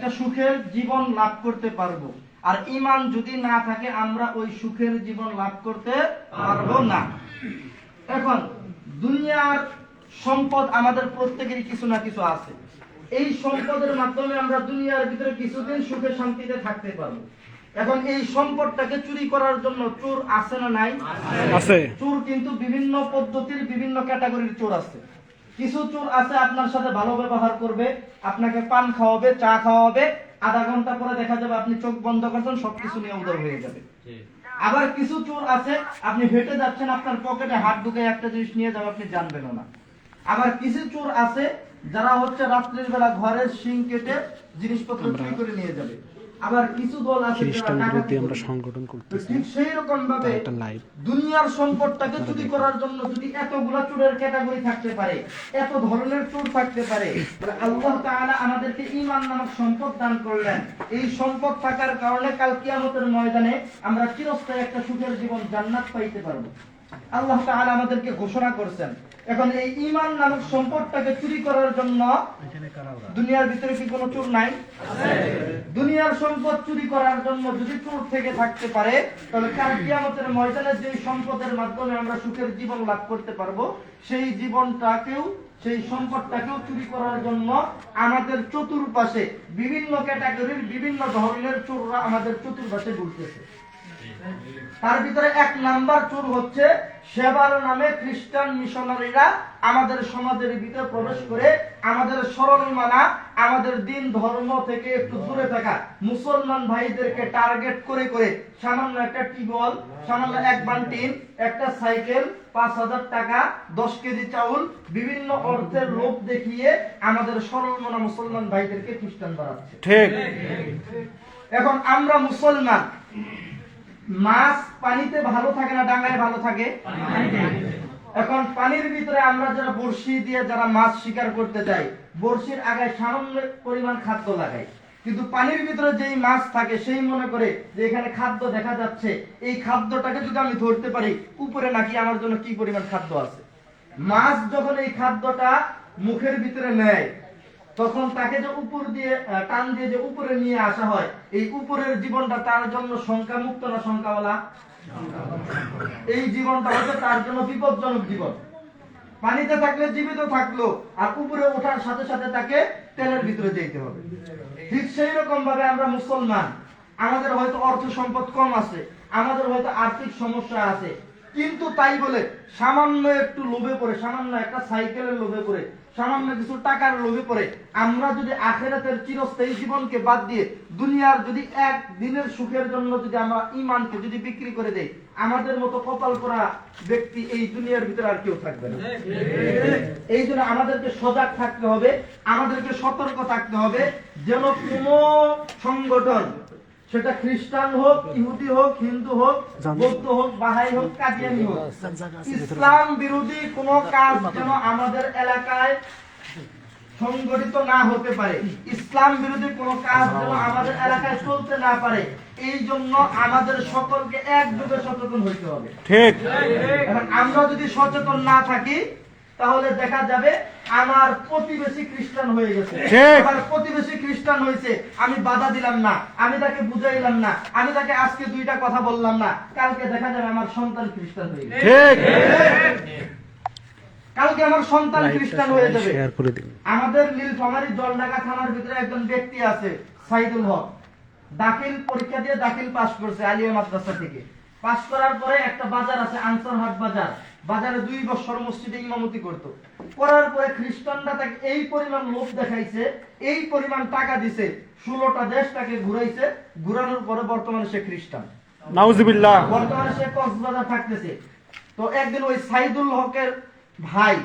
একটা সুখের জীবন লাভ করতে পারব। আর ইমান যদি না থাকে আমরা ওই সুখের জীবন লাভ করতে পারব না। এখন দুনিয়ার সম্পদ আমাদের প্রত্যেকেরই কিছু না কিছু আছে। এই সম্পদের মাধ্যমে আমরা দুনিয়ার ভিতরে কিছুদিন সুখে শান্তিতে থাকতে পারব। এখন এই সম্পদটাকে চুরি করার জন্য চোর আছে না নাই? আছে। চোর কিন্তু বিভিন্ন পদ্ধতির বিভিন্ন ক্যাটাগরির চোর আছে। কিছু চোর আছে আপনার সাথে ভালো ব্যবহার করবে আপনাকে পান খাওয়াবে চা খাওয়াবে আধা ঘণ্টা পরে দেখা যাবে আপনি চোখ বন্ধ করছেন সবকিছু নিয়ে উদর হয়ে যাবে। আবার কিছু চোর আছে আপনি হেঁটে যাচ্ছেন আপনার পকেটে হাত ঢুকে একটা জিনিস নিয়ে যাবে আপনি জানবেনও না। আবার কিছু চোর আছে যারা হচ্ছে রাত্রির বেলা ঘরের সিং কেটে জিনিসপত্র চুরি করে নিয়ে যাবে। আবার কিছু দল আছে যারা খ্রিস্টান বিরোধী আমরা সংগঠন করতেছি। ঠিক সেই রকম ভাবে একটা লাইভ দুনিয়ার সম্পদটাকে চুরি করার জন্য যদি এতগুলা চোরের ক্যাটাগরি থাকতে পারে এত ধরনের চোর থাকতে পারে আল্লাহ তাআলা আমাদেরকে ঈমান নামক সম্পদ দান করলেন। এই সম্পদ থাকার কারণে কাল কিয়ামতের ময়দানে আমরা চিরস্থায়ী একটা সুখের জীবন জান্নাত পাইতে পারব। আল্লাহ তাআলা আমাদেরকে ঘোষণা করছেন এখন এই ঈমান নামক সম্পদটাকে চুরি করার জন্য দুনিয়ার ভিতরে কি কোনো চোর নাই? দুনিয়ার সম্পদ চুরি করার জন্য যদি চোর থেকে থাকতে পারে তাহলে কাল কিয়ামতের ময়দানে যে সম্পদের মাধ্যমে আমরা সুখের জীবন লাভ করতে পারব সেই জীবনটাকেও সেই সম্পদটাকেও চুরি করার জন্য আমাদের চতুর্পাশে বিভিন্ন ক্যাটাগরির বিভিন্ন ধরনের চোররা আমাদের চতুর্পাশে ঘুরতেছে। তার ভিতরে এক নাম্বার চোর হচ্ছে সেবার নামে খ্রিস্টান মিশনারিরা আমাদের সমাজের ভিতরে প্রবেশ করে আমাদের সরল মানা আমাদের দিন ধর্ম থেকে একটু দূরে থাকা মুসলমান ভাইদেরকে টার্গেট করে করে সামান্য একটা টিবল সামান্য এক বান্টিন একটা সাইকেল পাঁচ হাজার টাকা দশ কেজি চাউল বিভিন্ন অর্থের লোভ দেখিয়ে আমাদের সরল মানা মুসলমান ভাইদেরকে খ্রিস্টান বানাচ্ছে। ঠিক। এখন আমরা মুসলমান। মাছ পানিতে ভালো থাকে না, ডাঙায় ভালো থাকে? এখন পানির ভিতরে আমরা যারা বড়শি দিয়ে যারা মাছ শিকার করতে যাই, বড়শির আগায় সামান্য পরিমাণ খাদ্য লাগাই। কিন্তু পানির ভিতরে যেই মাছ থাকে, সেই মনে করে যে এখানে খাদ্য দেখা যাচ্ছে, এই খাদ্যটাকে যদি আমি ধরতে পারি, উপরে নাকি আমার জন্য কি পরিমাণ খাদ্য আছে? মাছ যখন এই খাদ্যটা মুখের ভিতরে নেয় তখন তাকে যে উপর দিয়ে টান দিয়ে যে উপরে নিয়ে আসা হয়, এই উপরের জীবনটা তার জন্য সংখ্যা মুক্ত না সংখ্যাওয়ালা এই জীবনটা হচ্ছে তার জন্য বিপজ্জনক জীবন। পানিতে থাকলে জীবিত থাকল, আর উপরে ওঠার সাথে সাথে তাকে তেলের ভিতরে যেতে হবে। ঠিক সেই রকম ভাবে আমরা মুসলমান, আমাদের হয়তো অর্থ সম্পদ কম আছে, আমাদের হয়তো আর্থিক সমস্যা আছে, কিন্তু তাই বলে সামান্য একটু লোভে পড়ে, সামান্য একটা সাইকেলের লোভে পড়ে সামান্য কিছু টাকার লোভে পড়ে। আমরা যদি আখেরাতের চিরস্থায়ী জীবনকে বাদ দিয়ে দুনিয়ার যদি এক দিনের সুখের জন্য যদি আমরা ইমানকে যদি বিক্রি করে দেই, আমাদের মতো কপাল করা ব্যক্তি এই দুনিয়ার ভিতরে আর কেউ থাকবে না। এই জন্য আমাদেরকে সজাগ থাকতে হবে, আমাদেরকে সতর্ক থাকতে হবে, যেন কোন সংগঠন সেটা খ্রিস্টান হোক ইহুদি হোক হিন্দু হোক বৌদ্ধ হোক বাহাই হোক কাদিয়ানি হোক। ইসলাম বিরোধী কোন কাজ যেন আমাদের এলাকায় সংগঠিত না হতে পারে। ইসলাম বিরোধী কোন কাজ যেন আমাদের এলাকায় চলতে না পারে। এই জন্য আমাদের সকলকে একযোগে সচেতন হইতে হবে। ঠিক। আমরা যদি সচেতন না থাকি তাহলে দেখা যাবে আমার প্রতিবেশী খ্রিস্টান হয়ে গেছে। আমার প্রতিবেশী খ্রিস্টান হয়েছে। আমি বাধা দিলাম না। আমি তাকে বুঝাইলাম না। আমি তাকে আজকে দুইটা কথা বললাম না। কালকে দেখা যাবে আমার সন্তান খ্রিস্টান হয়ে গেছে। কালকে আমার সন্তান খ্রিস্টান হয়ে যাবে। আমাদের নীলফামারী জলঢাকা থানার ভিতরে একজন ব্যক্তি আছে সাইদুল হক। দাখিল পরীক্ষা দিয়ে দাখিল পাস করছে আলিয়া মাদ্রাসা থেকে। পাস করার পরে একটা বাজার আছে আনসার হাট বাজার। বাজারে দুই বছর মসজিদে ইমামতি করত। করার পরে খ্রিস্টানরা তাকে এই পরিমাণ লোভ দেখাইছে এই পরিমাণ টাকা দিছে ষোলোটা দেশ তাকে ঘুরাইছে ঘুরানোর পরে বর্তমানে সে খ্রিস্টান। নাউজুবিল্লাহ। বর্তমানে সে কক্সবাজার থাকতেছে। তো একদিন ওই সাইদুল হকের ভাই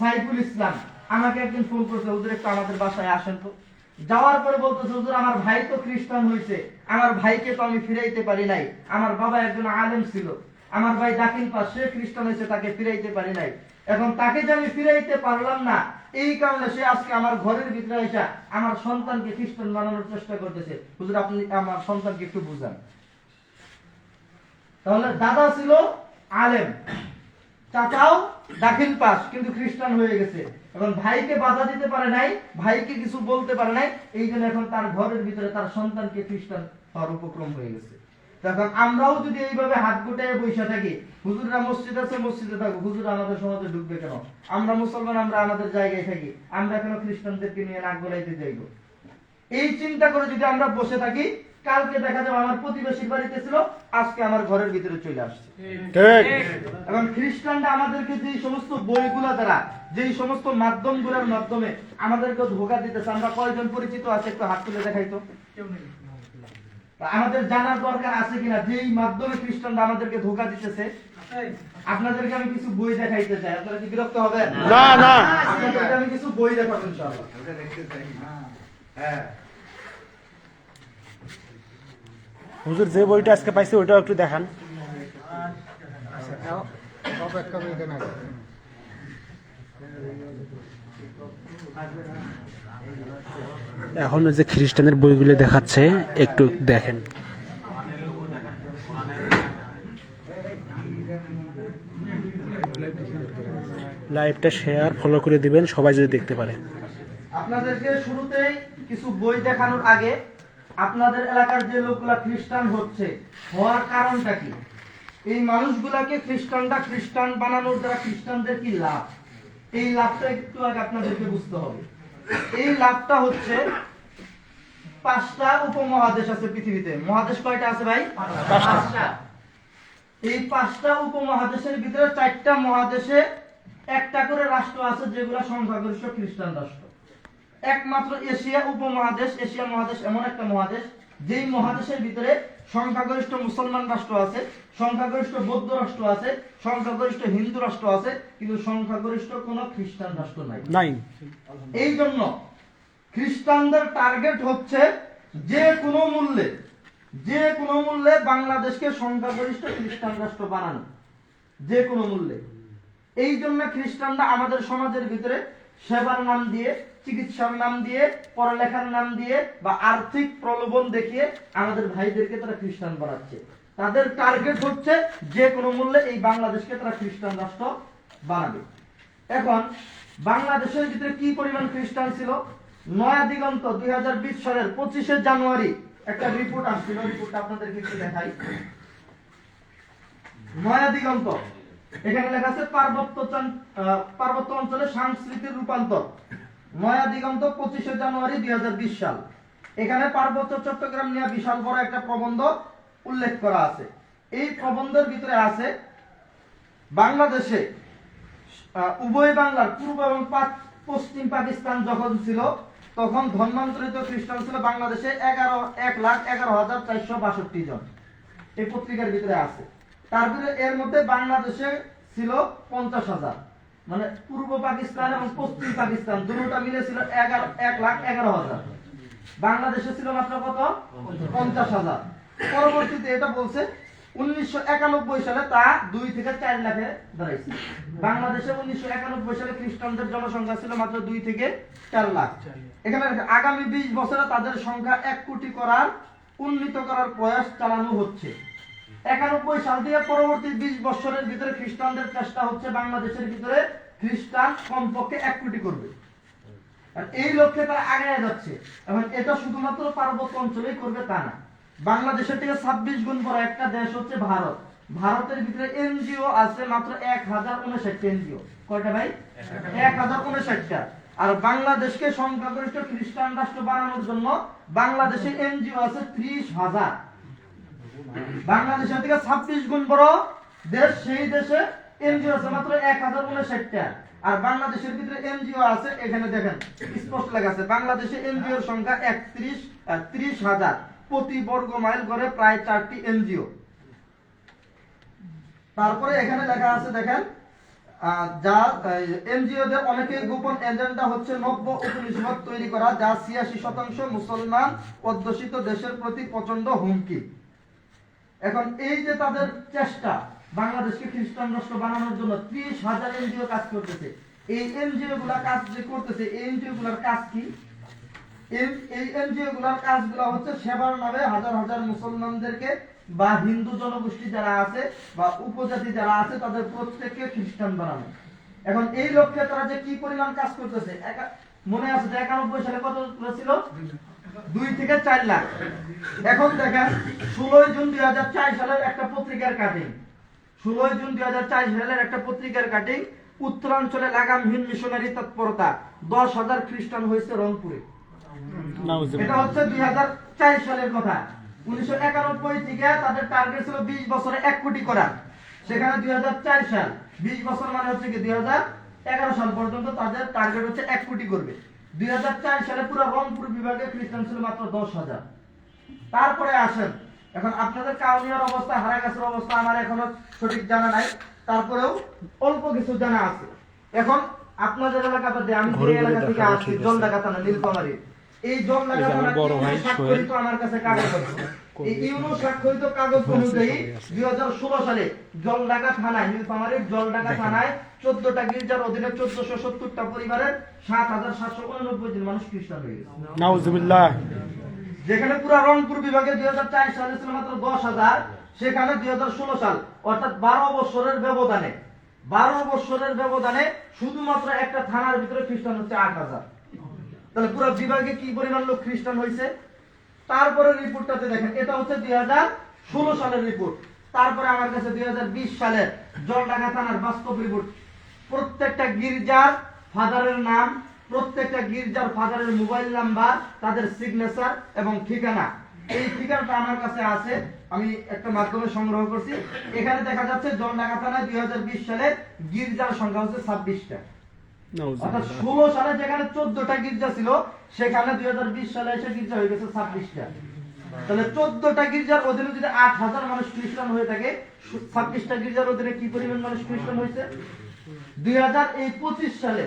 সাইফুল ইসলাম আমাকে একদিন ফোন করছে ওদের একটু আমাদের বাসায় আসেন তো। যাওয়ার পরে বলতেছে, হুজুর, আমার ভাই তো খ্রিস্টান হয়েছে আমার ভাইকে তো আমি ফিরাইতে পারি নাই। আমার বাবা একজন আলেম ছিল। আমার ভাই দাখিল পাস, সে খ্রিস্টান হয়েছে তাকে ফিরাইতে পারি নাই। এখন তাকে যে আমি ফিরাইতে পারলাম না, এই কারণে সে আজকে আমার ঘরের ভিতরে এসে আমার সন্তানকে খ্রিস্টান বানানোর চেষ্টা করতেছে। হুজুর, আপনি আমার সন্তানকে একটু বুঝান। তাহলে দাদা ছিল আলেম। চাচাও দাখিল পাস, কিন্তু খ্রিস্টান হয়ে গেছে। এখন ভাইকে বাধা দিতে পারে নাই, ভাইকে কিছু বলতে পারে নাই, এই জন্য এখন তার ঘরের ভিতরে তার সন্তানকে খ্রিস্টান হওয়ার উপক্রম হয়ে গেছে। তখন আমরাও যদি এইভাবে হাত গুটায় বসে থাকি, হুজুররা মসজিদ আছে, মসজিদে থাকব হুজুর আমাদের সমাজে ঢুকবে কেন? আমরা মুসলমান, আমরা আমাদের জায়গায় থাকি, আমরা কেন খ্রিস্টানদেরকে নিয়ে নাক গলাইতে যাইব? এই চিন্তা করে যদি আমরা বসে থাকি কালকে দেখা যাবে আমার প্রতিবেশীর বাড়িতে ছিল আজকে আমার ঘরের ভিতরে চলে আসছে। ঠিক। এখন খ্রিস্টানরা আমাদেরকে যে সমস্ত বইগুলা দ্বারা যেই সমস্ত মাধ্যমগুলোর মাধ্যমে আমাদেরকে ধোকা দিতেছে আমরা কয়জন পরিচিত আছে একটু হাত তুলে দেখাইতো তা? আমাদের জানার দরকার আছে কিনা? যেই মাধ্যমে খ্রিস্টানরা আমাদেরকে ধোকা দিতেছে আপনাদেরকে আমি কিছু বই দেখাইতে চাই। আপনারা কি বিরক্ত হবেন? না না। আপনাদেরকে আমি কিছু বই দেখাবো ইনশাআল্লাহ। হ্যাঁ। হুজুর যে বইটা আজকে পাইছি, ওইটাও একটু দেখান। এখন যে খ্রিস্টানের বইগুলো দেখাচ্ছে, একটু দেখেন। লাইভটা শেয়ার ফলো করে দিবেন, সবাই যদি দেখতে পারে। আপনাদেরকে শুরুতেই কিছু বই দেখানোর আগে আপনাদের এলাকার যে লোকগুলা খ্রিস্টান হচ্ছে হওয়ার কারণটা কি? এই মানুষগুলাকে খ্রিস্টানরা খ্রিস্টান বানানোর দ্বারা খ্রিস্টানদের কি লাভ? এই লাভটা একটু আগে আপনাদেরকে বুঝতে হবে। এই লাভটা হচ্ছে পাঁচটা উপমহাদেশ আছে পৃথিবীতে। মহাদেশ কয়টা আছে ভাই? পাঁচটা। এই পাঁচটা উপমহাদেশের ভিতরে চারটা মহাদেশে একটা করে রাষ্ট্র আছে যেগুলো সংখ্যাগরিষ্ঠ খ্রিস্টান রাষ্ট্র। একমাত্র এশিয়া উপমহাদেশ এশিয়া মহাদেশ এমন একটা মহাদেশ যেই মহাদেশের ভিতরে সংখ্যাগরিষ্ঠ মুসলমান রাষ্ট্র আছে সংখ্যাগরিষ্ঠ বৌদ্ধ রাষ্ট্র আছে সংখ্যাগরিষ্ঠ হিন্দু রাষ্ট্র আছে কিন্তু সংখ্যাগরিষ্ঠ কোনো খ্রিস্টান রাষ্ট্র নাই। নাই। এই জন্য খ্রিস্টানদের টার্গেট হচ্ছে যে কোনো মূল্যে যে কোনো মূল্যে বাংলাদেশকে সংখ্যাগরিষ্ঠ খ্রিস্টান রাষ্ট্র বানানো যে কোনো মূল্যে। এই জন্য খ্রিস্টানরা আমাদের সমাজের ভিতরে সেবার নাম দিয়ে, চিকিৎসার নাম দিয়ে, পড়ালেখার নাম দিয়ে বা আর্থিক প্রলোভন দেখিয়ে আমাদের ভাইদেরকে তারা খ্রিস্টান বানাচ্ছে। তাদের টার্গেট হচ্ছে যে কোনো মূল্যে এই বাংলাদেশকে তারা খ্রিস্টান রাষ্ট্র বানাবে। এখন, বাংলাদেশের ভিতরে কি পরিমাণ খ্রিস্টান ছিল? নয়া দিগন্ত দুই হাজার বিশ সালের পঁচিশে জানুয়ারি একটা রিপোর্ট আসছিল রিপোর্টটা আপনাদেরকে একটু দেখাই। নয়া দিগন্ত এখানে লেখা আছে পার্বত্য পার্বত্য অঞ্চলে সাংস্কৃতিক রূপান্তর। নয়া দিগন্ত পঁচিশে জানুয়ারি দুই সাল। এখানে পার্বত্য চট্টগ্রাম নিয়ে বিশাল বড় একটা প্রবন্ধ উল্লেখ করা আছে। এই প্রবন্ধের ভিতরে আছে, বাংলাদেশে উভয় বাংলার পূর্ব এবং পশ্চিম পাকিস্তান যখন ছিল, তখন ধর্মান্তরিত খ্রিস্টান ছিল বাংলাদেশে এগারো, এক লাখ এগারো হাজার চারশো বাষট্টি জন। এই পত্রিকার ভিতরে আছে। তারপরে এর মধ্যে বাংলাদেশে ছিল পঞ্চাশ হাজার। মানে পূর্ব পাকিস্তান এবং পশ্চিম পাকিস্তান, দুটোটা মিলে ছিল এগারো, এক লাখ এগারো হাজার। বাংলাদেশে ছিল মাত্র কত? পঞ্চাশ হাজার। পরবর্তীতে এটা বলছে, উনিশশো একানব্বই সালে তা দুই থেকে চার লাখে দাঁড়াইছে। বাংলাদেশে উনিশশো একানব্বই সালে খ্রিস্টানদের জনসংখ্যা ছিল মাত্র দুই থেকে চার লাখ। এখানে আগামী বিশ বছরে তাদের সংখ্যা এক কোটি করার, উন্নীত করার প্রয়াস চালানো হচ্ছে। একানব্বই সাল থেকে পরবর্তী বিশ বছরের ভিতরে খ্রিস্টানদের চেষ্টা হচ্ছে বাংলাদেশের ভিতরে খ্রিস্টান কমপক্ষে এক কোটি করবে। এই লক্ষ্যে তারা আগায় যাচ্ছে। এবং এটা শুধুমাত্র পার্বত্য অঞ্চলেই করবে তা না। বাংলাদেশের থেকে ছাব্বিশ গুণ বড় একটা দেশ হচ্ছে ভারত। ভারতের ভিতরে এনজিও আছে মাত্র এক হাজার উনষাটটা এনজিও। কয়টা ভাই? এক হাজার উনষাটটা। আর বাংলাদেশকে সংখ্যাগরিষ্ঠ খ্রিস্টান রাষ্ট্র বানানোর জন্য বাংলাদেশে এনজিও আছে ত্রিশ হাজার। বাংলাদেশের থেকে ছাব্বিশ গুণ বড় দেশ, সেই দেশে এনজিও আছে মাত্র এক হাজার আর বাংলাদেশের ভিতরে এনজিও আছে, এখানে দেখেন, স্পষ্ট লেখা আছে, বাংলাদেশে এনজিওর সংখ্যা একত্রিশ ত্রিশ হাজার। প্রতি বর্গ মাইল করে প্রায় চারটি এনজিও। তারপরে এখানে লেখা আছে, দেখেন যা অনেকেই গোপন এজেন্ডা হচ্ছে নব্য উপনিষদ তৈরি করা, যা ছিয়াশি শতাংশ মুসলমান অধ্যুষিত দেশের প্রতি প্রচণ্ড হুমকি। এখন এই যে তাদের চেষ্টা বাংলাদেশকে খ্রিস্টান রাষ্ট্র বানানোর জন্য ত্রিশ হাজার এনজিও কাজ করতেছে। এই এনজিও গুলা কাজ যে করতেছে এনজিও গুলার কাজ কি? এই- এনজিও গুলার কাজগুলো হচ্ছে সেবার নামে হাজার হাজার মুসলমানদেরকে বা হিন্দু জনগোষ্ঠী যারা আছে বা উপজাতি যারা আছে, তাদের প্রত্যেককে খ্রিস্টান বানানো। এখন এই লক্ষ্যে তারা যে কি পরিমাণ কাজ করতেছে? মনে আছে যে একানব্বই সালে কত ছিল? দুই থেকে চার লাখ। এখন দেখেন ষোলোই জুন দুই হাজার চার সালের একটা পত্রিকার কাটিং ষোলোই জুন দুই হাজার চার সালের একটা পত্রিকার কাটিং উত্তরাঞ্চলে লাগামহীন মিশনারি তৎপরতা। দশ হাজার খ্রিস্টান হয়েছে রংপুরে। এটা হচ্ছে দুই হাজার চার সালের কথা। উনিশশো একানব্বই থেকে তাদের টার্গেট ছিল বিশ বছরে এক কোটি করা। সেখানে দুই হাজার চার সাল বিশ বছর মানে হচ্ছে কি দুই হাজার এগারো সাল পর্যন্ত তাদের টার্গেট হচ্ছে এক কোটি করবে। দুই হাজার চার সালে পুরো রংপুর বিভাগে খ্রিস্টান ছিল মাত্র দশ হাজার। তারপরে আসেন। এখন আপনাদের কাউনিয়ার অবস্থা হারাগাছের অবস্থা আমার এখনও সঠিক জানা নাই। তারপরেও অল্প কিছু জানা আছে। এখন আপনাদের এলাকাতে আমি যে এলাকা থেকে আসছি। জলডাকা থানা নীলফামারী। এই জলডাকা থানা স্বাক্ষরিত আমার কাছে কাগজ এই ইউনো স্বাক্ষরিত কাগজ অনুযায়ী দুই হাজার ষোলো সালে জলডাকা থানায় নীলফামারীর জলডাকা থানায় চোদ্দটা গির্জার অধীনে চোদ্দশো সত্তরটা পরিবারের সাত হাজার সাতশো উননব্বই জন মানুষ খ্রিস্টান হয়ে গেছে। যেখানে পুরা রংপুর বিভাগে দুই হাজার চার সালে ছিল মাত্র দশ হাজার সেখানে দুই হাজার ষোলো সাল অর্থাৎ বারো বছরের ব্যবধানে বারো বছরের ব্যবধানে শুধুমাত্র একটা থানার ভিতরে খ্রিস্টান হচ্ছে আট হাজার। তাহলে পুরো বিভাগে কি পরিমাণ লোক খ্রিস্টান হয়েছে? তারপরে রিপোর্টটাতে দেখেন এটা হচ্ছে দুই হাজার ষোলো সালের রিপোর্ট। তারপরে আমার কাছে দুই হাজার বিশ সালের জলডাঙ্গা থানার বাস্তব রিপোর্ট প্রত্যেকটা গির্জার ফাদারের নাম প্রত্যেকটা গির্জার ফাদারের মোবাইল নাম্বার তাদের সিগনেচার এবং ঠিকানা। এই ঠিকানাটা আমার কাছে আছে আমি একটা মাধ্যমে সংগ্রহ করছি। এখানে দেখা যাচ্ছে জলডাঙ্গা থানায় দুই হাজার বিশ সালে গির্জার সংখ্যা হচ্ছে ছাব্বিশটা। অর্থাৎ ষোলো সালে যেখানে চোদ্দটা গির্জা ছিল সেখানে দুই হাজার বিশ সালে এসে গির্জা হয়ে গেছে ছাব্বিশটা। তাহলে চোদ্দটা গির্জার অধীনে যদি আট হাজার মানুষ খ্রিস্টান হয়ে থাকে ছাব্বিশটা গির্জার অধীনে কি পরিমাণ মানুষ খ্রিস্টান হয়েছে? দুই সালে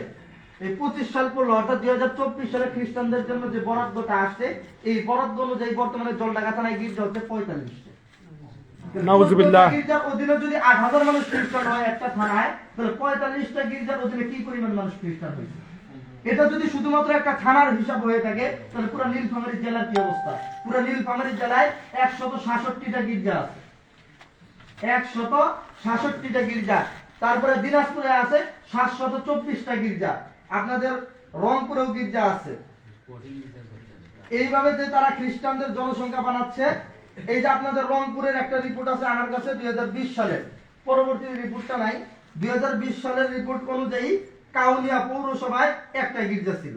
এই পঁচিশ সাল পড়ল অর্থাৎ দুই হাজার চব্বিশ সালে খ্রিস্টানদের জন্য যে বরাদ্দটা আসছে এই বরাদ্দ অনুযায়ী বর্তমানে জলডাকা থানায় গির্জা হচ্ছে পঁয়তাল্লিশটা। গির্জার অধীনে যদি আট হাজার মানুষ খ্রিস্টান হয় একটা থানায় তাহলে পঁয়তাল্লিশটা গির্জার অধীনে কি পরিমাণ মানুষ খ্রিস্টান হয়েছে? এটা যদি শুধুমাত্র একটা থানার হিসাব হয়ে থাকে তাহলে পুরো নীলফামারী জেলার কি অবস্থা? পুরো নীলফামারী জেলায় একশত সাতষট্টিটা গির্জা আছে। একশত সাতষট্টিটা গির্জা। তারপরে দিনাজপুরে আছে সাতশত চব্বিশটা গির্জা। আপনাদের রংপুরেও গির্জা আছে। এইভাবে যে তারা খ্রিস্টানদের জনসংখ্যা বানাচ্ছে, এই যে আপনাদের রংপুরের একটা রিপোর্ট আছে আমার কাছে দুই হাজার বিশ সালের পরবর্তী রিপোর্টটা নাই। দুই হাজার বিশ সালের রিপোর্ট অনুযায়ী কাউনিয়া পৌরসভায় একটা গির্জা ছিল।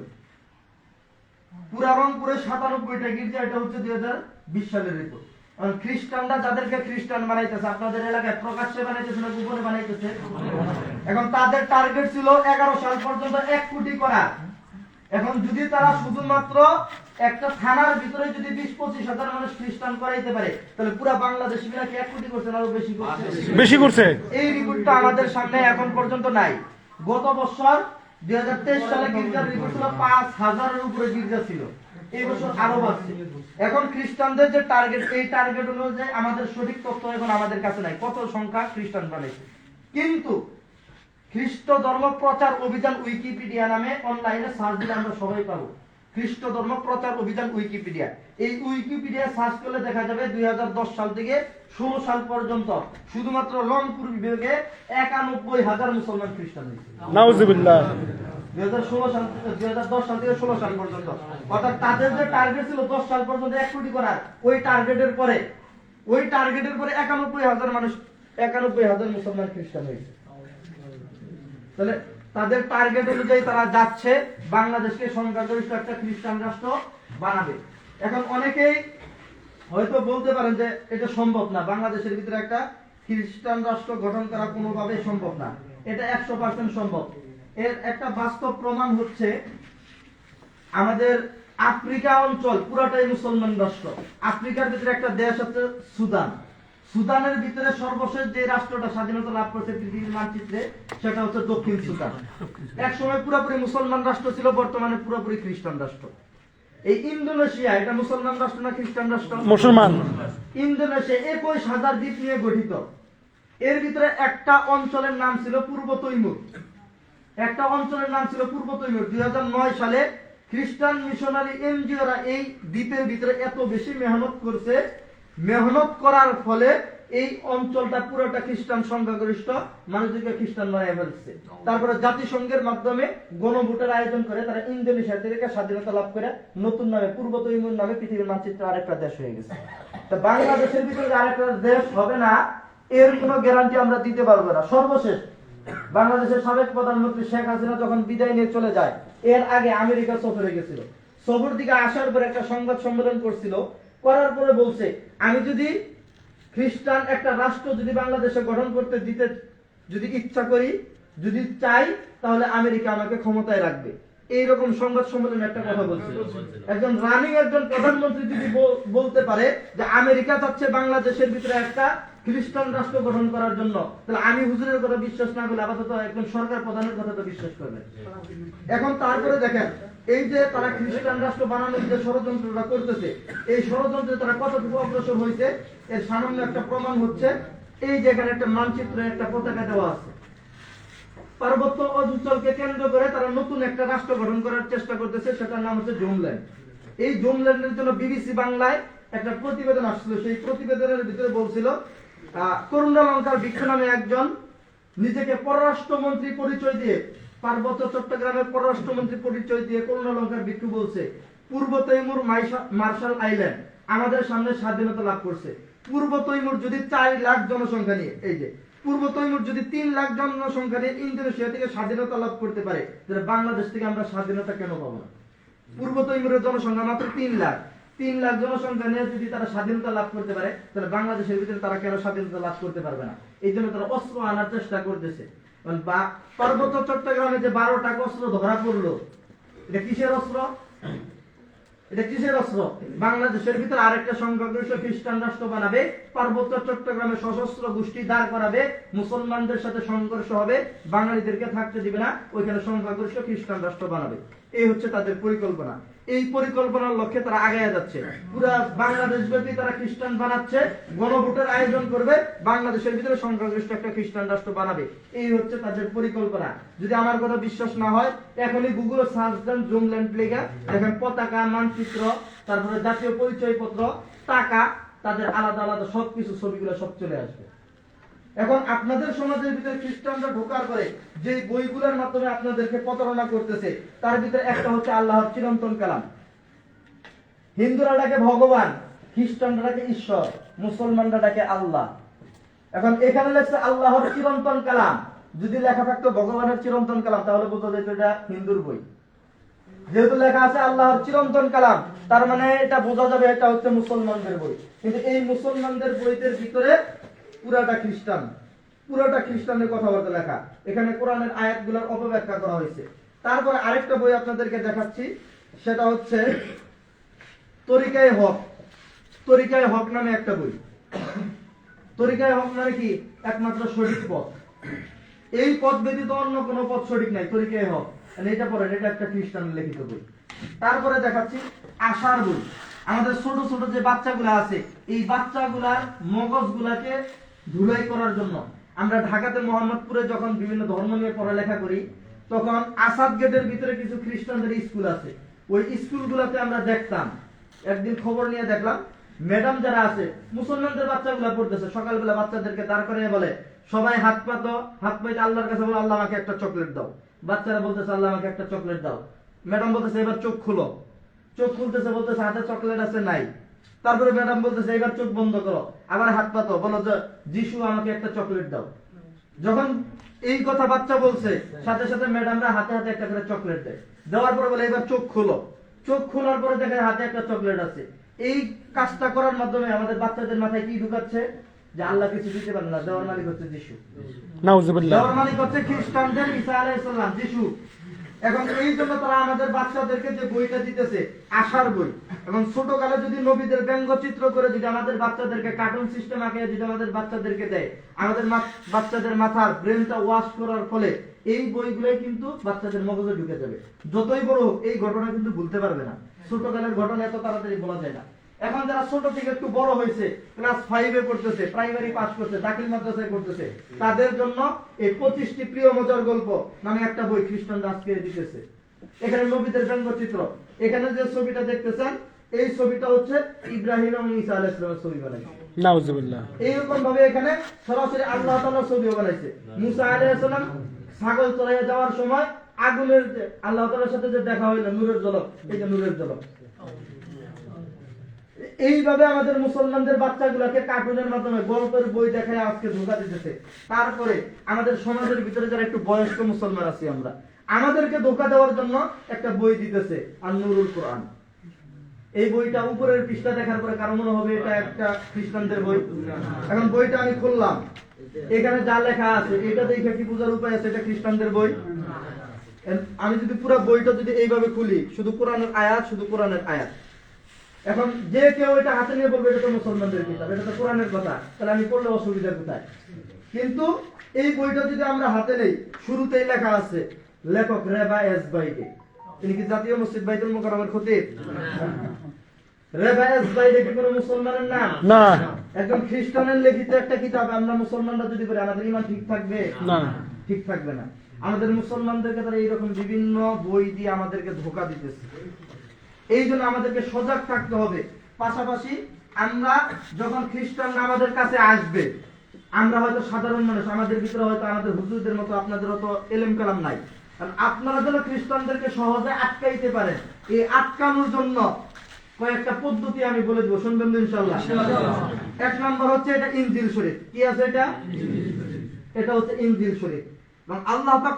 পুরা রংপুরে সাতানব্বইটা গির্জা, এটা হচ্ছে দুই হাজার বিশ সালের রিপোর্ট খ্রিস্টানরা যাদেরকে খ্রিস্টান বানাইতেছে আপনাদের এলাকায় প্রকাশ্যে বানাইতেছে না গোপনে বানাইতেছে? এখন তাদের টার্গেট ছিল এগারো সাল পর্যন্ত এক কোটি করা। এখন যদি তারা শুধুমাত্র একটা থানার ভিতরে যদি বিশ পঁচিশ হাজার মানুষ খ্রিস্টান করাইতে পারে তাহলে পুরা বাংলাদেশি কি এক কোটি করছে আরও বেশি করছে? বেশি করছে? এই রিপোর্টটা আমাদের সামনে এখন পর্যন্ত নাই। গত বছর দুই হাজার তেইশ সালে গির্জার রিপোর্ট ছিল পাঁচ হাজারের উপরে গির্জা ছিল। এই বছর আরও বাড়ছে। এখন খ্রিস্টানদের যে টার্গেট এই টার্গেট অনুযায়ী আমাদের সঠিক তথ্য এখন আমাদের কাছে নাই। কত সংখ্যা খ্রিস্টান কিন্তু খ্রিস্ট ধর্ম প্রচার অভিযান উইকিপিডিয়া নামে অনলাইনে সার্চ দিলে আমরা সবাই পাবো। খ্রিস্ট ধর্ম প্রচার অভিযান উইকিপিডিয়া। এই উইকিপিডিয়া সার্চ করলে দেখা যাবে দুই হাজার দশ সাল থেকে ষোলো সাল পর্যন্ত শুধুমাত্র রংপুর বিভাগে একানব্বই হাজার মুসলমান খ্রিস্টান হয়েছে। ষোলো সাল পর্যন্ত। অর্থাৎ তাদের যে টার্গেট ছিল দশ সাল পর্যন্ত এক কোটি ওই টার্গেটের পরে, ওই টার্গেটের পরে একানব্বই হাজার মানুষ, একানব্বই হাজার তাদের টার্গেট অনুযায়ী তারা যাচ্ছে, বাংলাদেশকে সংখ্যাগরিষ্ঠ একটা খ্রিস্টান রাষ্ট্র বানাবে। এখন অনেকেই হয়তো বলতে পারেন যে এটা সম্ভব না, বাংলাদেশের ভিতরে একটা খ্রিস্টান রাষ্ট্র গঠন করা কোনোভাবেই সম্ভব না। এটা একশো পার্সেন্ট সম্ভব। এর একটা বাস্তব প্রমাণ হচ্ছে আমাদের আফ্রিকা অঞ্চল পুরাটাই মুসলমান রাষ্ট্র। আফ্রিকার ভিতরে একটা দেশ আছে সুদান। সুদানের ভিতরে সর্বশেষ যে রাষ্ট্রটা স্বাধীনতা লাভ করেছে পৃথিবীর মানচিত্রে সেটা হচ্ছে দক্ষিণ সুদান। এক সময় পুরোপুরি মুসলমান রাষ্ট্র ছিল বর্তমানে পুরোপুরি খ্রিস্টান রাষ্ট্র। এই ইন্দোনেশিয়া এটা মুসলমান রাষ্ট্র না খ্রিস্টান রাষ্ট্র? মুসলমান। ইন্দোনেশিয়া একুশ হাজার দ্বীপ নিয়ে গঠিত। এর ভিতরে একটা অঞ্চলের নাম ছিল পূর্ব তৈমুর। একটা অঞ্চলের নাম ছিল পূর্ব তৈমুর। দুই নয় সালে খ্রিস্টান মিশনারি এনজিওরা এই দ্বীপের ভিতরে এত বেশি মেহনত করছে। মেহনত করার ফলে এই অঞ্চলটা পুরোটা খ্রিস্টান সংখ্যাগরিষ্ঠ, মানুষদেরকে খ্রিস্টান বানিয়ে ফেলছে। তারপরে জাতিসংঘের মাধ্যমে গণভোটের আয়োজন করে তারা ইন্দোনেশিয়া থেকে স্বাধীনতা লাভ করে নতুন নামে, পূর্ব তৈমুর নামে পৃথিবীর মানচিত্র আরেকটা দেশ হয়ে গেছে। তা বাংলাদেশের ভিতরে আরেকটা দেশ হবে না, এর কোনো গ্যারান্টি আমরা দিতে পারব না। সর্বশেষ বাংলাদেশের সাবেক প্রধানমন্ত্রী শেখ হাসিনা যখন বিদায় নিয়ে চলে যায়, এর আগে আমেরিকা সফরে গেছিল। সফর দিকে আসার পরে একটা সংবাদ সম্মেলন করছিল। করার পরে বলছে, আমি যদি খ্রিস্টান, একটা রাষ্ট্র যদি বাংলাদেশে গঠন করতে দিতে যদি ইচ্ছা করি, যদি চাই, তাহলে আমেরিকা আমাকে ক্ষমতায় রাখবে। এইরকম সংবাদ সম্মেলনে একটা কথা বলছিল। একজন রানিং একজন প্রধানমন্ত্রী যদি বলতে পারে যে আমেরিকা চাচ্ছে বাংলাদেশের ভিতরে একটা খ্রিস্টান রাষ্ট্র গঠন করার জন্য, তাহলে আমি হুজুরের কথা বিশ্বাস না করলে আপাতত একজন সরকার প্রধানের কথা তো বিশ্বাস করবে। এখন তারপরে দেখেন, এই যে তারা খ্রিস্টান রাষ্ট্র বানানোর যে ষড়যন্ত্রটা করতেছে, এই ষড়যন্ত্রে তারা কতটুকু অগ্রসর হয়েছে, এর সামান্য একটা প্রমাণ হচ্ছে, এই যে এখানে একটা মানচিত্রে একটা পতাকা দেওয়া আছে। পার্বত্য অঞ্চলকে কেন্দ্র করে তারা নতুন একটা রাষ্ট্র গঠন করার চেষ্টা করতেছে, সেটার নাম হচ্ছে জুমল্যান্ড এই জুমল্যান্ডের জন্য বিবিসি বাংলায় একটা প্রতিবেদন আসছিল, সেই প্রতিবেদনের ভিতরে বলছিল করুণালঙ্কার বৃক্ষ নামে একজন। নিজেকে পররাষ্ট্রমন্ত্রী পরিচয় দিয়ে পার্বত্য চট্টগ্রামের পররাষ্ট্রমন্ত্রী পরিচয় দিয়ে করুণালঙ্কার ভিক্ষু বলছে, পূর্ব তৈমুর মার্শাল আইল্যান্ড আমাদের সামনে স্বাধীনতা লাভ করছে। পূর্ব তৈমুর যদি চার লাখ জনসংখ্যা নিয়ে এই যে, পূর্ব তৈমুর যদি তিন লাখ জনসংখ্যা নিয়ে ইন্দোনেশিয়া থেকে স্বাধীনতা লাভ করতে পারে, তাহলে বাংলাদেশ থেকে আমরা স্বাধীনতা কেন পাবো না? পূর্ব তৈমুরের জনসংখ্যা মাত্র তিন লাখ। তিন লাখ জনসংখ্যা নিয়ে যদি তারা স্বাধীনতা লাভ করতে পারে, তাহলে বাংলাদেশের ভিতরে তারা কেন স্বাধীনতা লাভ করতে পারবে না? এই জন্য তারা অস্ত্র আনার চেষ্টা করতেছে। পার্বত্য চট্টগ্রামে যে বারোটা অস্ত্র ধরা পড়ল, এটা কিসের অস্ত্র? এটা কিসের অস্ত্র? বাংলাদেশের ভিতরে আরেকটা সংখ্যাগরিষ্ঠ খ্রিস্টান রাষ্ট্র বানাবে, পার্বত্য চট্টগ্রামে সশস্ত্র গোষ্ঠী দাঁড় করাবে, মুসলমানদের সাথে সংঘর্ষ হবে, বাঙালিদেরকে থাকতে দিবে না, ওইখানে সংখ্যাগরিষ্ঠ খ্রিস্টান রাষ্ট্র বানাবে। এই হচ্ছে তাদের পরিকল্পনা। এই পরিকল্পনার লক্ষ্যে তারা আগায় যাচ্ছে। পুরা বাংলাদেশ ব্যাপী তারা খ্রিস্টান বানাচ্ছে, গণভোটের আয়োজন করবে, বাংলাদেশের ভিতরে সংখ্যাগরিষ্ঠ একটা খ্রিস্টান রাষ্ট্র বানাবে। এই হচ্ছে তাদের পরিকল্পনা। যদি আমার কথা বিশ্বাস না হয়, এখনই গুগলে সার্চ দেন জুমল্যান্ড লেখা দেখেন পতাকা, মানচিত্র, তারপরে জাতীয় পরিচয়পত্র, টাকা, তাদের আলাদা আলাদা সবকিছু ছবিগুলো সব চলে আসবে। এখন আপনাদের সমাজের ভিতরে খ্রিস্টানরা ঢোকার পরে যে বইগুলোর মাধ্যমে আপনাদেরকে প্রতারণা করতেছে, তার ভিতরে একটা হচ্ছে আল্লাহর চিরন্তন কালাম। হিন্দুরা ডাকে ভগবান, খ্রিস্টানরা ডাকে ঈশ্বর, মুসলমানরা ডাকে আল্লাহ। এখন এখানে লেখছে আল্লাহর চিরন্তন কালাম। যদি লেখা থাকতো ভগবানের চিরন্তন কালাম, তাহলে বোঝা যেত এটা হিন্দুর বই। যেহেতু লেখা আছে আল্লাহর চিরন্তন কালাম, তার মানে এটা বোঝা যাবে এটা হচ্ছে মুসলমানদের বই। কিন্তু এই মুসলমানদের বইদের ভিতরে পুরাটা খ্রিস্টান। পুরোটা খ্রিস্টানের কথাবার্তা লেখা। এখানে কোরআনের আয়াতগুলোর অপব্যাখ্যা করা হয়েছে। তারপরে আরেকটা বই আপনাদেরকে দেখাচ্ছি। সেটা হচ্ছে তরিকায় হক। তরিকায় হক নামে একটা বই। তরিকায় হক মানে কি? একমাত্র সঠিক পথ। এই পথ ব্যতীত অন্য কোনো পথ সঠিক নাই। তরিকায় হক। এটা পড়েন। এটা একটা খ্রিস্টান লিখিত বই। তারপরে দেখাচ্ছি আশার বই। আমাদের ছোট ছোট যে বাচ্চাগুলো আছে, এই বাচ্চাগুলার মগজগুলাকে ধুলাই করার জন্য। আমরা ঢাকাতে মোহাম্মদপুরে যখন বিভিন্ন ধর্ম নিয়ে পড়ালেখা করি, তখন আসাদ গেটের ভিতরে কিছু খ্রিস্টানদের স্কুল আছে। ওই স্কুলগুলোতে আমরা দেখতাম। একদিন খবর নিয়ে দেখলাম, ম্যাডাম যারা আছে, মুসলমানদের বাচ্চাগুলো পড়তেছে। সকালবেলা বাচ্চাদেরকে দাঁড় করে বলে, সবাই হাত পাতো হাত পাইতে আল্লাহর কাছে বলো, আল্লাহ আমাকে একটা চকলেট দাও। বাচ্চারা বলতেছে, আল্লাহ আমাকে একটা চকলেট দাও। ম্যাডাম বলতেছে, এবার চোখ খুলো। চোখ খুলতেছে, বলতেছে, হাতে চকলেট আছে, নাই। তারপরে ম্যাডাম বলতেছে এবার চোখ বন্ধ করো। আবার হাত পাতো বলো যে যিশু আমাকে একটা চকলেট দাও। যখন এই কথা বাচ্চা বলছে সাথে সাথে ম্যাডামরা হাতে হাতে একটা করে চকলেট দেয়। দেওয়ার পরে বলে এবার চোখ খুলো। চোখ খোলার পরে দেখে হাতে একটা চকলেট আছে। এই কাজটা করার মাধ্যমে আমাদের বাচ্চাদের মাথায় কি ঢুকাচ্ছে? যে আল্লাহ কিছু দিতে পারে না দেওয়ার মালিক হচ্ছে যিশু। দেওয়ার মালিক হচ্ছে খ্রিস্টানদের ঈসা আলাইহিসসালাম যিশু। এখন এই জন্য তারা আমাদের বাচ্চাদেরকে যে বইটা দিতেছে, আশার বই, এবং ছোটকালে যদি নবীদের ব্যঙ্গচিত্র করে যদি আমাদের বাচ্চাদেরকে কার্টুন সিস্টেম আঁকে যদি আমাদের বাচ্চাদেরকে দেয়, আমাদের বাচ্চাদের মাথার ব্রেনটা ওয়াশ করার ফলে এই বইগুলোই কিন্তু বাচ্চাদের মগজে ঢুকে যাবে। যতই বড় হোক, এই ঘটনা কিন্তু ভুলতে পারবে না। ছোটকালের ঘটনা এত তাড়াতাড়ি বলা যায় না। এখন যারা ছোট থেকে একটু বড় হয়েছে ক্লাস ফাইভে পড়তেছে প্রাইমারি পাস করছে দাখিল মাদ্রাসায় পড়তেছে তাদের জন্য এই পঁচিশটি প্রিয় মজার গল্প নামে একটা বই খ্রিস্টান আজকে দিতেছে। এখানে নবীদের ব্যঙ্গচিত্র। এখানে যে ছবিটা দেখতেছেন এই ছবিটা হচ্ছে ইব্রাহিম এবং ঈসা আলাইহিস সালামের ছবি বানাইছে। নাউজুবিল্লাহ। এইরকম ভাবে এখানে সরাসরি আল্লাহ তাআলার ছবিও বানাইছে। মুসা আলাইহিস সালাম ছাগল চড়াইয়া যাওয়ার সময় আগুনের যে আল্লাহ তাআলার সাথে যে দেখা হইল নূরের ঝলক এই যে নূরের ঝলক। এইভাবে আমাদের মুসলমানদের বাচ্চাগুলোকে কার্টুনের মাধ্যমে গল্পের বই দেখায় আজকে ধোকা দিতেছে। তারপরে আমাদের সমাজের ভিতরে যারা একটু বয়স্ক মুসলমান আছি আমরা, আমাদেরকে ধোকা দেওয়ার জন্য একটা বই দিতেছে আর নুরুল কোরআন। এই বইটা উপরের পৃষ্ঠা দেখার পরে কারও মনে হবে এটা একটা খ্রিস্টানদের বই? এখন বইটা আমি খুললাম। এখানে যা লেখা আছে, এটা দেখে কি বোঝার উপায় আছে এটা খ্রিস্টানদের বই? আমি যদি পুরো বইটা যদি এইভাবে খুলি, শুধু কোরআনের আয়াত, শুধু কোরআনের আয়াত। এখন যে কেউ এটা হাতে নিয়ে বলবে এটা তো মুসলমানদের কিতাব এটা তো কোরআনের কথা তাহলে আমি পড়লে অসুবিধা কোথায়? কিন্তু এই বইটা যদি আমরা হাতে নেই শুরুতেই লেখা আছে লেখক রেবা এস বাইকে তিনি কি জাতীয় মসজিদ বাইতুল মোকাররমের খতিব? রেবা এস বাইকে কি কোনো মুসলমানের নাম? না। একজন খ্রিস্টানের লিখিত একটা কিতাব আমরা মুসলমানরা যদি বলি আমাদের ইমান ঠিক থাকবে? না। ঠিক থাকবে না। আমাদের মুসলমানদেরকে তারা এইরকম বিভিন্ন বই দিয়ে আমাদেরকে ধোকা দিতেছে। এই জন্য আমাদেরকে সজাগ থাকতে হবে। পাশাপাশি আমরা যখন খ্রিস্টান আমাদের কাছে আসবে, আমরা হয়তো সাধারণ মানুষ, আমাদের ভিতরে হয়তো আমাদের হুজুরদের মতো আপনাদের অত এলেম কালাম নাই। কারণ আপনারা যেন খ্রিস্টানদেরকে সহজে আটকাইতে পারেন, এই আটকানোর জন্য কয়েকটা পদ্ধতি আমি বলে দেবো। শুনবেন ইনশাল্লাহ এক নম্বর হচ্ছে এটা ইনজিল শরীফ। কি আছে এটা? এটা হচ্ছে ইনজিল শরীফ। এবং আল্লাহ পাক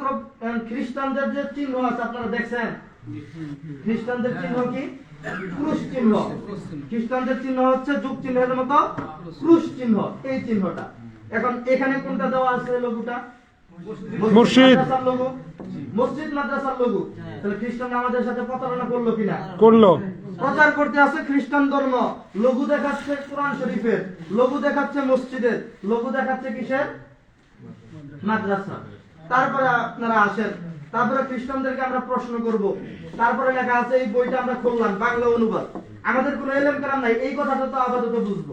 খ্রিস্টানদের যে চিহ্ন আছে, আপনারা দেখছেন? খ্রিস্টানদের চিহ্ন কি? ক্রুশ চিহ্ন। খ্রিস্টানদের চিহ্ন হচ্ছে যুগ চিহ্নের মতো ক্রুশ চিহ্ন। এই চিহ্নটা। এখন এখানে কোনটা দেওয়া আছে লঘুটা? মুর্শিদ। মসজিদ মাদ্রাসার লঘু। তাহলে খ্রিস্টান আমাদের সাথে প্রতারণা করল কিনা? করল। প্রচার করতে আছে খ্রিস্টান ধর্ম। লঘু দেখাচ্ছে কোরআন শরীফের। লঘু দেখাচ্ছে মসজিদের। লঘু দেখাচ্ছে কিসের? মাদ্রাসা। তারপরে আপনারা আসেন। তারপরে খ্রিস্টানদেরকে আমরা প্রশ্ন করব। তারপরে লেখা আছে এই বইটা আমরা খুললাম বাংলা অনুবাদ। আমাদের কোনো এলেম কালাম নাই এই কথাটা তো আপাতত বুঝব।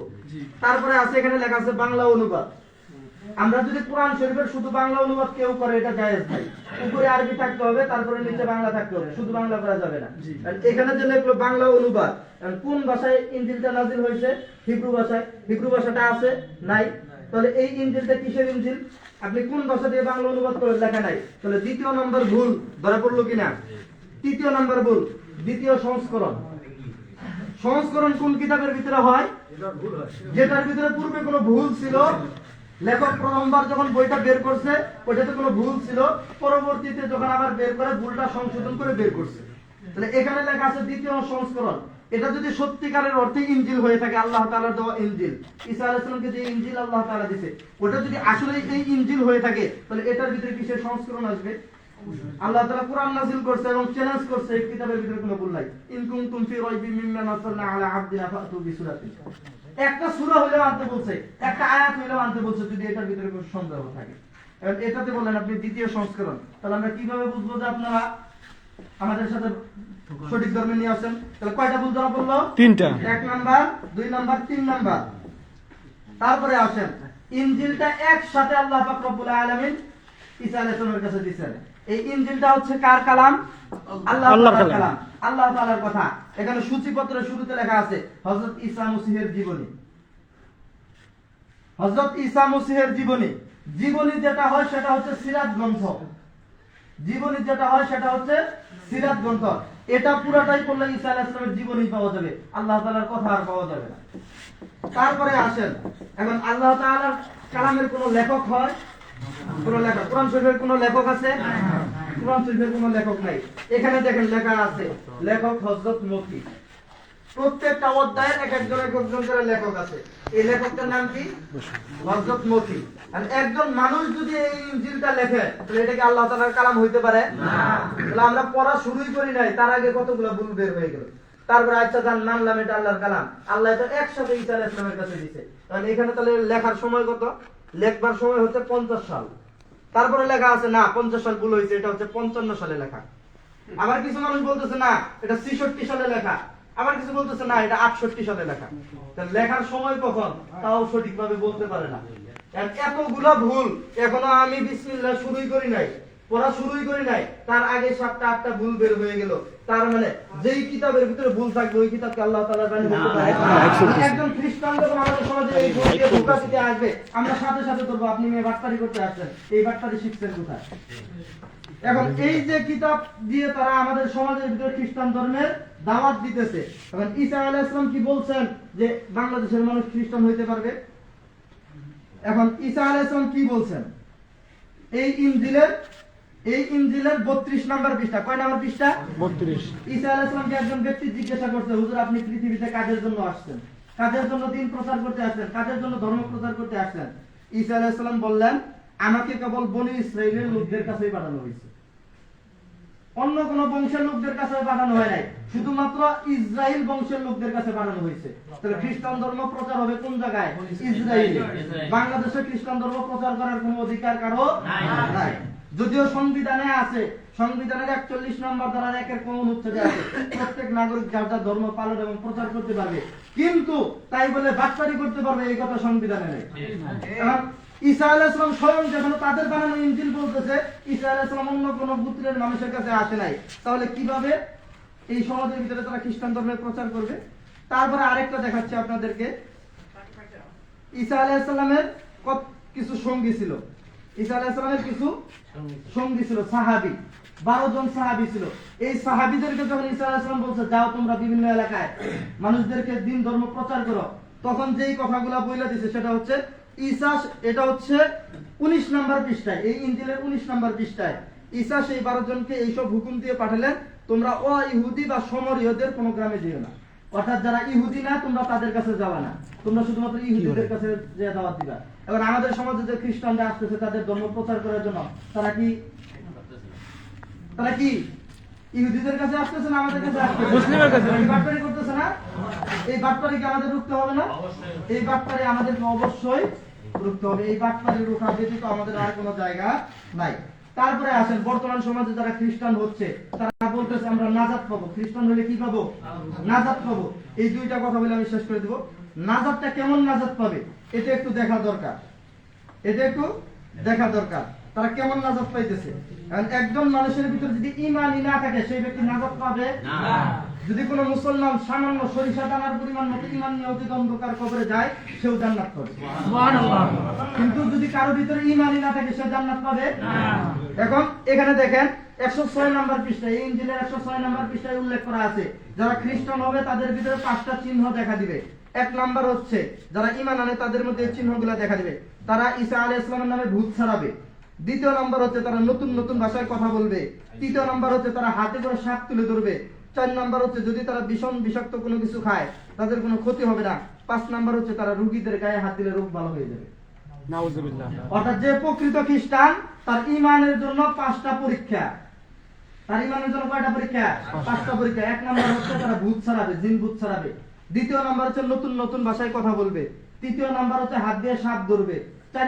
তারপরে আছে এখানে লেখা আছে বাংলা অনুবাদ। আমরা যদি কোরআন শরীফের শুধু বাংলা অনুবাদ কেউ করে এটা জায়েজ নাই। উপরে আরবি থাকতে হবে তারপরে নিচে বাংলা থাকতে হবে। শুধু বাংলা করা যাবে না। এখানে যে লেখলো বাংলা অনুবাদ কোন ভাষায় ইনজিলটা নাজিল হয়েছে? হিব্রু ভাষায়। হিব্রু ভাষাটা আছে? নাই। তাহলে এই ইনজিলটা কিসের ইনজিল? আপনি কোন ভাষা দিয়ে বাংলা অনুবাদ করে লেখা নাই। তাহলে দ্বিতীয় নম্বর ভুল, ধরা পড়ল কিনা? তৃতীয় নম্বর ভুল, দ্বিতীয় সংস্করণ। সংস্করণ কোন কিতাবের ভিতরে হয়? যেটার ভিতরে পূর্বে কোনো ভুল ছিল, লেখক প্রথমবার যখন বইটা বের করছে, ওইটাতে কোনো ভুল ছিল, পরবর্তীতে যখন আবার বের করে ভুলটা সংশোধন করে বের করছে। তাহলে এখানে লেখা আছে দ্বিতীয় সংস্করণ। এটা যদি সত্যিকারের অর্থে ইনজিল হয়ে থাকে, আল্লাহ তাআলার দেওয়া ইনজিল। ঈসা আলাইহিস সালামকে যে ইনজিল আল্লাহ তাআলা দিয়েছে ওটা যদি আসলে এই ইনজিল হয়ে থাকে, তাহলে এটার ভিতরে কিসের সংস্করণ আসবে? আল্লাহ তাআলা কোরআন নাযিল করছে এবং চ্যালেঞ্জ করছে কিতাবের ভিতরে কোনো ভুল নাই। ইন কুনতুম ফি রাইবিন মিম্মা নাযালনা আলা একটা সূরা হইলেও আনতে বলছে, একটা আয়াত হইলেও আনতে বলছে, যদি এটার ভিতরে কোনো সন্দেহ থাকে। এটাতে বলেন আপনি দ্বিতীয় সংস্করণ। তাহলে আমরা কীভাবে বুঝব যে আপনারা আমাদের সাথে সঠিক ধর্মে নিয়ে আসেন। তাহলে কয়টা ভুল ধরা পড়ল? তিনটা। এক নাম্বার দুই নাম্বার তিন নাম্বার। তারপরে আসেন। ইনজিলটা একসাথে আল্লাহ পাক রব্বুল আলামিন ঈসা আলাইহিস কাছে দিয়েছেন। এই ইনজিলটা হচ্ছে কার কালাম? আল্লাহ আল্লাহর কালাম। কালাম। আল্লাহ তাআলার কথা। এখানে সূচিপত্রের শুরুতে লেখা আছে হযরত ঈসা মসিহের জীবনী। হযরত ঈসা মসিহের জীবনী। জীবনী যেটা হয় সেটা হচ্ছে সিরাত গ্রন্থ। জীবনী যেটা হয় সেটা হচ্ছে সিরাত গ্রন্থ। এটা পুরাটাই করলে ঈসা আলাহিসের জীবনই পাওয়া যাবে। আল্লাহ তালার কথা আর পাওয়া যাবে না। তারপরে আসেন। এখন আল্লাহ তালার কালামের কোন লেখক হয়? কোন লেখক। কোরআন শরীফের কোন লেখক আছে? কোরআন শরীফের কোন লেখক নাই। এখানে দেখেন লেখা আছে লেখক হজরত মকি প্রত্যেকটা অধ্যায়ের এক একজন এক একজন করে লেখক আছে। এই লেখকটার নাম কি? হযরত মকি আর একজন মানুষ যদি এই ইনজিলটা লেখে তাহলে এটা কি আল্লাহ তাআলার কালাম হইতে পারে? তাহলে আমরা পড়া শুরুই করি নাই তার আগে কতগুলো ভুল বের হয়ে গেল। তারপরে আচ্ছা জান মানলাম এটা আল্লাহর কালাম। আল্লাহ তো একসাথে ঈসা আলাইহিস সালামের কাছে দিয়েছে তাহলে এখানে তাহলে লেখার সময় কত? লেখবার সময় হচ্ছে পঞ্চাশ সাল। তারপরে লেখা আছে না পঞ্চাশ সাল ভুল হয়েছে এটা হচ্ছে পঞ্চান্ন সালে লেখা। আবার কিছু মানুষ বলতেছে না এটা ছিষট্টি সালে লেখা। আবার কিছু বলতেছে, না, এটা আটষট্টি সালে লেখা। লেখার সময় কখন? তাও সঠিকভাবে বলতে পারে না। এতগুলা ভুল এখনও আমি বিসমিল্লাহ শুরুই করি নাই, পড়া শুরুই করি নাই, তার আগে সাতটা, আটটা ভুল বের হয়ে গেল। তার মানে যেই কিতাবের ভিতরে ভুল থাকবে ওই কিতাবকে আল্লাহ বলতে পারে। একজন খ্রিস্টান যখন আমাদের সমাজে এই দিয়ে ধোঁকা দিতে আসবে আমরা সাথে সাথে ধরবো আপনি মেয়ে বাটপারি করতে আসছেন এই বাটপারি শিখছেন কোথায়? এখন এই যে কিতাব দিয়ে তারা আমাদের সমাজের ভিতরে খ্রিস্টান ধর্মের দাওয়াত দিতেছে এখন ঈসা আলাইহিস সালাম কি বলছেন যে বাংলাদেশের মানুষ খ্রিস্টান হইতে পারবে? এখন ঈসা আলাইহিস সালাম কি বলছেন? এই ইনজিলের এই ইনজিলের 32 নাম্বার পৃষ্ঠা। কয় নাম্বার পৃষ্ঠা? বত্রিশ। ঈসা একজন ব্যক্তি জিজ্ঞাসা করছে হুজুর আপনি পৃথিবীতে কাজের জন্য আসছেন? কাজের জন্য দিন প্রচার করতে আসছেন? কাজের জন্য ধর্ম প্রচার করতে আসছেন? ঈসা আলাইহিস সালাম বললেন আমাকে কেবল বনি ইসরাইলের লোকদের কাছেই পাঠানো হয়েছে। অন্য কোন বংশের লোকদের কাছে পাঠানো হয় নাই। শুধুমাত্র ইসরায়েল বংশের লোকদের কাছে পাঠানো হয়েছে। তাহলে খ্রিস্টান ধর্ম প্রচার হবে কোন জায়গায়? ইসরায়েলে বাংলাদেশে খ্রিস্টান ধর্ম প্রচার করার কোনো অধিকার কারও নাই। যদিও সংবিধানে আছে, সংবিধানের একচল্লিশ নম্বর ধারার একের কোন অনুচ্ছেদে আছে। প্রত্যেক নাগরিক যার যার ধর্ম পালন এবং প্রচার করতে পারবে। কিন্তু তাই বলে বাটপারি করতে পারবে এই কথা সংবিধানে নেই। ঈসা বলতেছে, ঈসা অন্য কোন গোত্রের মানুষের কাছে আসে নাই। তাহলে কীভাবে এই সমাজের ভিতরে তারা খ্রিস্টান প্রচার করবে? তারপরে আরেকটা দেখাচ্ছি আপনাদেরকে। ঈসা আলাইহিসসালামের কত- কিছু সঙ্গী ছিল। ঈসা আলাইহিসসালামের কিছু সঙ্গী ছিল, সাহাবী। বারো জন সাহাবী ছিল। এই সাহাবীদেরকে যখন ঈসা আলাইহিসসালাম বলছে, যাও তোমরা বিভিন্ন এলাকায়, মানুষদেরকে দিন ধর্ম প্রচার করো, তখন যেই কথাগুলো বলে দিছে, সেটা হচ্ছে, ঈসা এটা হচ্ছে উনিশ নাম্বার পৃষ্ঠায়, এই ইঞ্জিলের উনিশ নাম্বার পৃষ্ঠায়। ঈসা সেই বারো জনকে এইসব হুকুম দিয়ে পাঠালেন, তোমরা অ ইহুদি বা সমরীয়দের কোনো গ্রামে যেও না। অর্থাৎ যারা ইহুদি না, তোমরা তাদের কাছে যাওয়া না। তোমরা শুধুমাত্র ইহুদিদের কাছে যে দাওয়াত দিবা। এবার আমাদের সমাজে যে খ্রিস্টানরা আসতেছে তাদের ধর্ম প্রচার করার জন্য তারা কি তারা কি ইহুদিদের কাছে আসতেছে না আমাদের কাছে আসতেছে? মুসলিমের কাছে। এই বাটপারি করতেছে না? এই বাটপারি কি আমাদের রুখতে হবে না? এই বাটপারি আমাদেরকে অবশ্যই রুখতে হবে। এই বাটপারি রোখা ব্যতীত আমাদের আর কোনো জায়গা নাই। তারপরে আসেন বর্তমান সমাজে যারা খ্রিস্টান হচ্ছে তারা বলতেছে আমরা নাজাত পাবো। খ্রিস্টান হলে কি পাবো? নাজাত পাবো। এই দুইটা কথা বলে আমি শেষ করে দেবো। নাজাতটা কেমন নাজাত পাবে? এটা একটু দেখা দরকার। এটা একটু দেখা দরকার। তারা কেমন নাজাত পাইতেছে? কারণ একজন মানুষের ভিতরে যদি ইমানই না থাকে সেই ব্যক্তি নাজাত পাবে? যদি কোনো মুসলমান সামান্য সরিষা দানার পরিমাণ মতো ইমান নিয়ে অতীত অন্ধকার কবরে যায় সেও জান্নাত পাবে। কিন্তু যদি কারও ভিতরে ইমানই না থাকে সে জান্নাত পাবে? এখন এখানে দেখেন একশো ছয় নাম্বার পৃষ্ঠায় এই ইঞ্জিলের একশো ছয় নাম্বার পৃষ্ঠায় উল্লেখ করা আছে যারা খ্রিস্টান হবে তাদের ভিতরে পাঁচটা চিহ্ন দেখা দিবে। এক নাম্বার হচ্ছে যারা ইমান আনে তাদের মধ্যে চিহ্নগুলো দেখা দিবে। তারা ঈসা আলী ইসলামের নামে ভূত ছাড়াবে। দ্বিতীয় নাম্বার হচ্ছে তারা নতুন নতুন ভাষায় কথা বলবে। তৃতীয় নাম্বার হচ্ছে তারা হাতে করে সাপ তুলে ধরবে। চার নাম্বার হচ্ছে যদি তারা ভীষণ বিষাক্ত কোনো কিছু খায় তাদের কোনো ক্ষতি হবে না। পাঁচ নাম্বার হচ্ছে তারা রুগীদের গায়ে হাত দিলে রোগ ভালো হয়ে যাবে। অর্থাৎ যে প্রকৃত খ্রিস্টান তার ইমানের জন্য পাঁচটা পরীক্ষা। তার ইমানের জন্য কয়টা পরীক্ষা? পাঁচটা পরীক্ষা। এক নাম্বার হচ্ছে তারা ভূত ছাড়াবে জিন ভূত ছাড়াবে। দ্বিতীয় নাম্বার হচ্ছে নতুন নতুন ভাষায় কথা বলবে। তৃতীয় নাম্বার হচ্ছে হাত দিয়ে সাপ ধরবে। চার